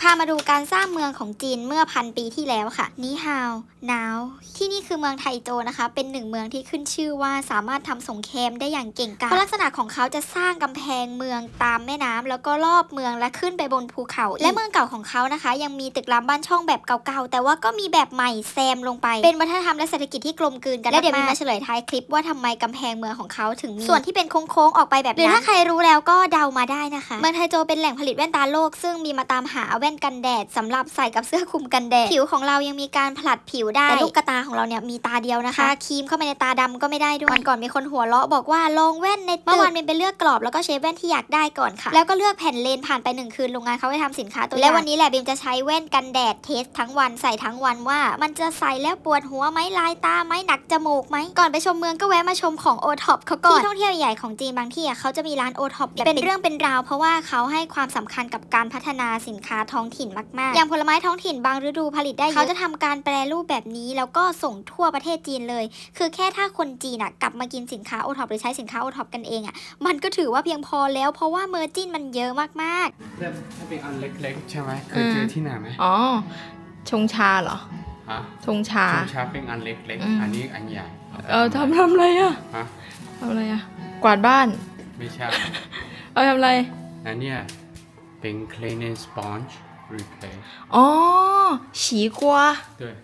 พามาดูการสร้างเมืองของจีนเมื่อพันปีที่แล้วค่ะนี่ฮาวหนาวที่นี่คือเมืองไทโจนะคะ เป็นหนึ่งเมืองที่ขึ้นชื่อว่าสามารถทำสงครามได้อย่างเก่งกาจเพราะลักษณะของเขาจะสร้างกำแพงเมืองตามแม่น้ำแล้วก็รอบเมืองและขึ้นไปบนภูเขา และเมืองเก่าของเขานะคะ ยังมีตึกรามบ้านช่องแบบเก่าๆแต่ว่าก็มีแบบใหม่แซมลงไป เป็นวัฒนธรรมและเศรษฐกิจที่กลมกลืนกันและเดี๋ยวมีมาเฉลยท้ายคลิปว่าทำไมกำแพงเมืองของเขาถึงมีส่วนที่เป็นโค้งๆออกไปแบบนั้นหรือถ้าใครรู้แล้วก็เดามาได้นะคะ เมืองไทโจเป็นแหล่งผลิตแว่นตาโลกซึ่งมีมาตามหาแว่นกันแดดสำหรับใส่กับเสื้อคลุมกันแดด ผิวของเรายังมีการผลัดผิวได้ แต่ลูกกระตาของเราเนี่ยมีตาเดียวนะคะาครีมเข้าไปในตาดำก็ไม่ได้ด้วยวันก่อนมีคนหัวเราะบอกว่าลองแว่นในเมื่อวานเป็นไปเลือกกรอบแล้วก็เชฟแว่นที่อยากได้ก่อนค่ะ แล้วก็เลือกแผ่นเลนผ่านไปหนึ่งคืนโรงงานเขาให้ทำสินค้าตัวองและวันนี้แหละบิมจะใช้แว่นกันแดดเทสทั้งวันใส่ทั้งวันว่า มันจะใส่แล้วปวดหัวไหมลายตาไหมหนักจมูกไหมก่อนไปชมเมืองก็แวะมาชมของโอท็อปเขาก่อนที่ท่องเที่ยวใหญ่ของจีนบางที่อะเขาจะมีร้านโอท็อปเป็นเรื่องเป็นราว เพราะว่าเขาให้ความสำคัญกับการพัฒนาสินค้าท้องถิ่นมากๆ อย่างผลไม้ท้องถิ่นบางฤดูผลิตได้เยอะเขาจะทำการแปรรูปแบบนี้แล้วก็ส่งทั่วประเทศจีนเลย คือแค่ถ้าคนจีนอะกลับมากินสินค้าโอท็อปหรือใช้สินค้าโอท็อปกันเองอะมันก็ถือว่าเพียงพอแล้ว เพราะว่าเมอร์จินมันเยอะมากๆถ้าถ้าเป็นอันเล็กๆ ใช่ไหมเคยเจอที่ไหนไหมอ๋อชงชาเหรอฮะชงชาชงชาเป็นอันเล็กอืมๆอันนี้อันใหญ่เออทำทำอะไรอะฮะทำอะไรอะกวาดบ้าน ไม่ใช่เอาทำอะไรอันเนี้ยเป็น cleaning sponge replace อ๋อฉีกัวด้วย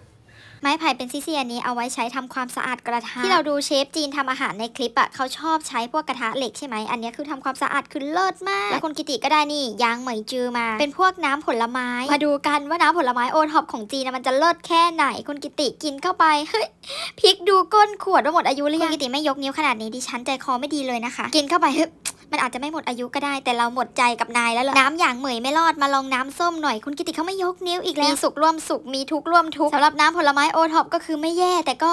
ไม้ไผ่เป็นซี่ๆอันนี้เอาไว้ใช้ทำความสะอาดกระทะที่เราดูเชฟจีนทำอาหารในคลิปอะเขาชอบใช้พวกกระทะเหล็กใช่ไหมอันนี้คือทำความสะอาดคือเลิศมาก แล้วคุณกิติก็ได้นี่ยางเหมยจือมา เป็นพวกน้ำผลไม้ มาดูกันว่าน้ำผลไม้โอท็อปของจีนนะมันจะเลิศแค่ไหนคุณกิติกินเข้าไปเฮ้ยพลิกดูก้นขวดว่าหมดอายุหรือยังคุณกิติไม่ยกนิ้วขนาดนี้ดิฉันใจคอไม่ดีเลยนะคะ กินเข้าไปเฮ้ย มันอาจจะไม่หมดอายุก็ได้ แต่เราหมดใจกับนายแล้วล่ะน้ำอย่างเหมยไม่รอดมาลองน้ำส้มหน่อย คุณกิติเขาไม่ยกนิ้วอีกแล้วมีสุขร่วมสุขมีทุกข์ร่วมทุกข์สำหรับน้ำผลไม้โอท็อปก็คือไม่แย่แต่ก็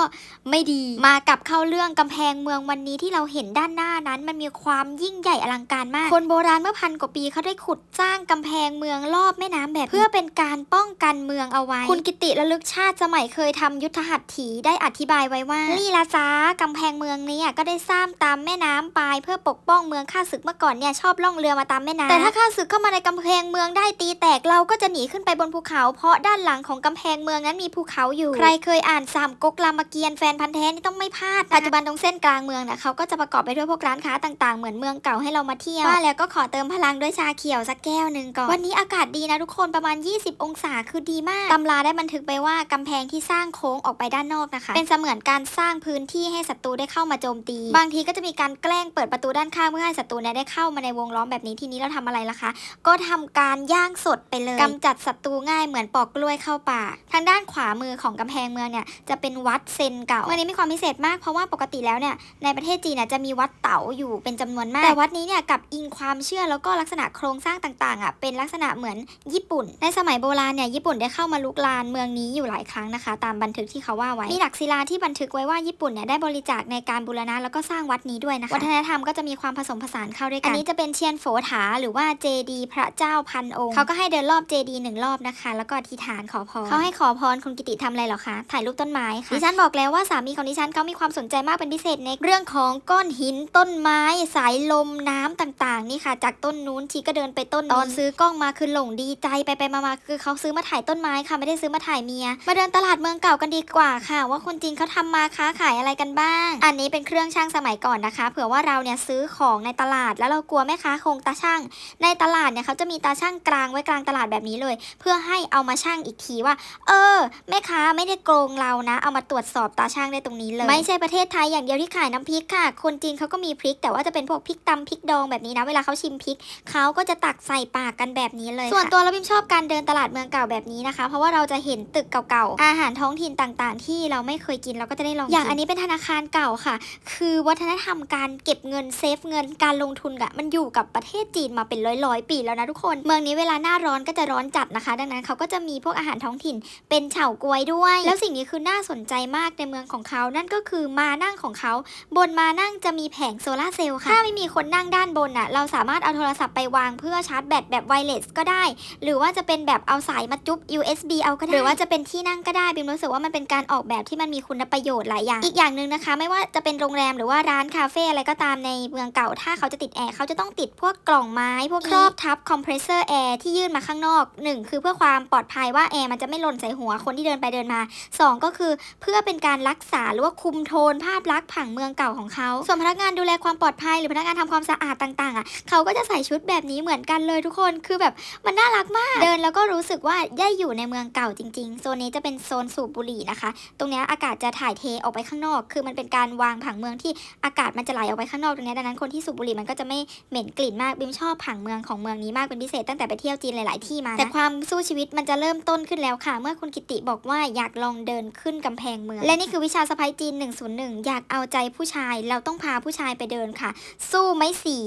ไม่ดีมากับเข้าเรื่องกำแพงเมืองวันนี้ที่เราเห็นด้านหน้านั้น มันมีความยิ่งใหญ่อลังการมาก คนโบราณเมื่อพันกว่าปีเขาได้ขุดสร้างกำแพงเมืองรอบแม่น้ำแบบนี้เพื่อเป็นการป้องกันเมืองเอาไว้ คุณกิติระลึกชาติสมัยเคยทำยุทธหัตถีได้อธิบายไว้ว่านี่ละจ้ากำแพงเมืองเนี้ก็ได้สร้างตามแม่น้ำปายเพื่อปกป้องเมืองข้าศึกเมื่อก่อนเนี่ยชอบล่องเรือมาตามแม่น้ำแต่ถ้าข้าศึกเข้ามาในกำแพงเมืองได้ตีแตกเราก็จะหนีขึ้นไปบนภูเขา เพราะด้านหลังของกำแพงเมืองนั้นมีภูเขาอยู่ ใครเคยอ่านสามก๊กรามเกียรติ์แฟนพันธ์แท้นี่ต้องไม่พลาดปัจจุบันตรงเส้นกลางเมืองเนี่ยเขาก็จะประกอบไปด้วยพวกร้านค้าต่างๆ เหมือนเมืองเก่าให้เรามาเที่ยวว่าแล้วก็ขอเติมพลังด้วยชาเขียวสักแก้วหนึ่งก่อนวันนี้อากาศดีนะทุกคนประมาณ 20 องศาคือดีมากตำราได้บันทึกไปว่ากำแพงที่สร้างโค้งออกไปด้านนอกนะคะ เป็นเสมือนการสร้างพื้นที่ให้ศัตรูได้เข้ามาโจมตี บางทีก็จะมีการแกล้งเปิดประตูด้านข้างเพื่อให้ศัตรูเนี่ยได้เข้ามาในวงล้อมแบบนี้ทีนี้เราทำอะไรล่ะคะ ก็ทำการย่างสดไปเลยกำจัดศัตรูง่ายเหมือนปอกกล้วยเข้าปากทางด้านขวามือของกำแพงเมืองเนี่ยจะเป็นวัดเซนเก่าเมืองนี้มีความพิเศษมากเพราะว่าปกติแล้วเนี่ยในประเทศจีนน่ะจะมีวัดเต๋าอยู่เป็นจำนวนมากแต่วัดนี้เนี่ยกับอิงความเชื่อแล้วก็ลักษณะโครงสร้างต่างๆอะเป็นลักษณะเหมือนญี่ปุ่น ในสมัยโบราณเนี่ยญี่ปุ่นได้เข้ามาลุกลานเมืองนี้อยู่หลายครั้งนะคะ ตามบันทึกที่เขาว่าไว้มีหลักศิลาที่บันทึกไว้ว่าญี่ปุ่นเนี่ยได้บริจาคในการบูรณะแล้วก็สร้างวัดนี้ด้วยนะคะวัฒนธรรมก็จะมีความผสมผสานเข้าด้วยกัน อันนี้จะเป็นเชียนโฝถาหรือว่าเจดีพระเจ้าพันองค์เขาก็ให้เดินรอบเจดีหนึ่งรอบนะคะ แล้วก็อธิษฐานขอพรเขาให้ขอพรคุณกิติทำอะไรเหรอคะถ่ายรูปต้นไม้ค่ะดิฉันบอกแล้วว่าสามีของดิฉันเขามีความสนใจมากเป็นพิเศษในเรื่องของก้อนหินต้นไม้สายลมน้ำต่างๆนี่ค่ะ จากต้นนู้นชีก็เดินไปต้นนี้ตอนซื้อกล้องมาคือหลงดีใจไปไปๆมาๆคือเขาซื้อมาถ่ายต้นไม้ค่ะไม่ได้ซื้อมาถ่ายเมีย มาเดินตลาดเมืองเก่ากันดีกว่าค่ะ ว่าคนจีนเขาทำมาค้าขายอะไรกันบ้าง อันนี้เป็นเครื่องช่างสมัยก่อนนะคะ เผื่อว่าเราเนี่ยซื้อของในตลาดแล้วเรากลัวแม่ค้าคงตาช่าง ในตลาดเนี่ยเขาจะมีตาช่างกลางไว้กลางตลาดแบบนี้เลย เพื่อให้เอามาช่างอีกทีว่า เออ แม่ค้าไม่ได้โกงเรานะ เอามาตรวจสอบตาช่างได้ตรงนี้เลย ไม่ใช่ประเทศไทยอย่างเดียวที่ขายน้ำพริกค่ะ คนจีนเขาก็มีพริก แต่ว่าจะเป็นพวกพริกตำพริกดองแบบนี้นะเวลาเขาชิมพริกเขาก็จะตักใส่ปากกันแบบนี้เลย ส่วนตัวเราพิมชอบการเดินตลาดเมืองเก่าแบบนี้นะคะ เพราะว่าเราจะเห็นตึกเก่าๆอาหารท้องถิ่นต่างๆ ที่เราไม่เคยกินเราก็จะได้ลองอย่างอันนี้เป็นธนาคารเก่าค่ะ คือวัฒนธรรมการเก็บเงินเซฟเงินการลงทุนอะมันอยู่กับประเทศจีนมาเป็นร้อยๆ ปีแล้วนะทุกคน เมืองนี้เวลาหน้าร้อนก็จะร้อนจัดนะคะ ดังนั้นเขาก็จะมีพวกอาหารท้องถิ่นเป็นเฉาก๊วยด้วย แล้วสิ่งนี้คือน่าสนใจมากในเมืองของเขานั่นก็คือมานั่งของเขา บนมานั่งจะมีแผงโซลาร์เซลล์ค่ะถ้าไม่มีคนนั่งด้านบนอะเราสามารถเอาโทรศัพท์ไปวางเพื่อชาร์จแบตแบบไวเลสก็ได้ หรือว่าจะเป็นแบบเอาสายมาจุ๊บ USB เอาก็ได้หรือว่าจะเป็นที่นั่งก็ได้บิมรู้สึกว่ามันเป็นการออกแบบที่มันมีคุณประโยชน์หลายอย่าง อีกอย่างหนึ่งนะคะ ไม่ว่าจะเป็นโรงแรมหรือว่าร้านคาเฟ่อะไรก็ตามในเมืองเก่าถ้าเขาจะติดแอร์เขาจะต้องติดพวกกล่องไม้ พวกครอบทับคอมเพรสเซอร์แอร์ที่ยื่นมาข้างข้างนอกหนึ่งคือเพื่อความปลอดภัยว่าแอร์มันจะไม่หล่นใส่หัวคนที่เดินไปเดินมาสองก็คือเพื่อเป็นการรักษาหรือว่าคุมโทนภาพลักษณ์ผังเมืองเก่าของเขาส่วนพนักงานดูแลความปลอดภัย หรือพนักงานทำความสะอาดต่างๆอะเขาก็จะใส่ชุดแบบนี้เหมือนกันเลยทุกคนคือแบบมันน่ารักมาก เดินแล้วก็รู้สึกว่าได้อยู่ในเมืองเก่าจริงๆโซนนี้จะเป็นโซนสูบบุหรี่นะคะ ตรงเนี้ยอากาศจะถ่ายเทออกไปข้างนอก คือมันเป็นการวางผังเมืองที่อากาศมันจะไหลออกไปข้างนอกตรงเนี้ยดังนั้นคนที่สูบบุหรี่มันก็จะไม่เหม็นกลิ่นมากบิมชอบผังเมืองของเมืองนี้มากเป็นพิเศษตั้งแต่ไปเที่ยวจีนหลาย ๆ ที่มานะแต่ความสู้ชีวิตมันจะเริ่มต้นขึ้นแล้วค่ะ เมื่อคุณกิติบอกว่าอยากลองเดินขึ้นกำแพงเมือง และนี่คือวิชาสไปจีน 101 อยากเอาใจผู้ชาย เราต้องพาผู้ชายไปเดินค่ะ สู้ไหมสี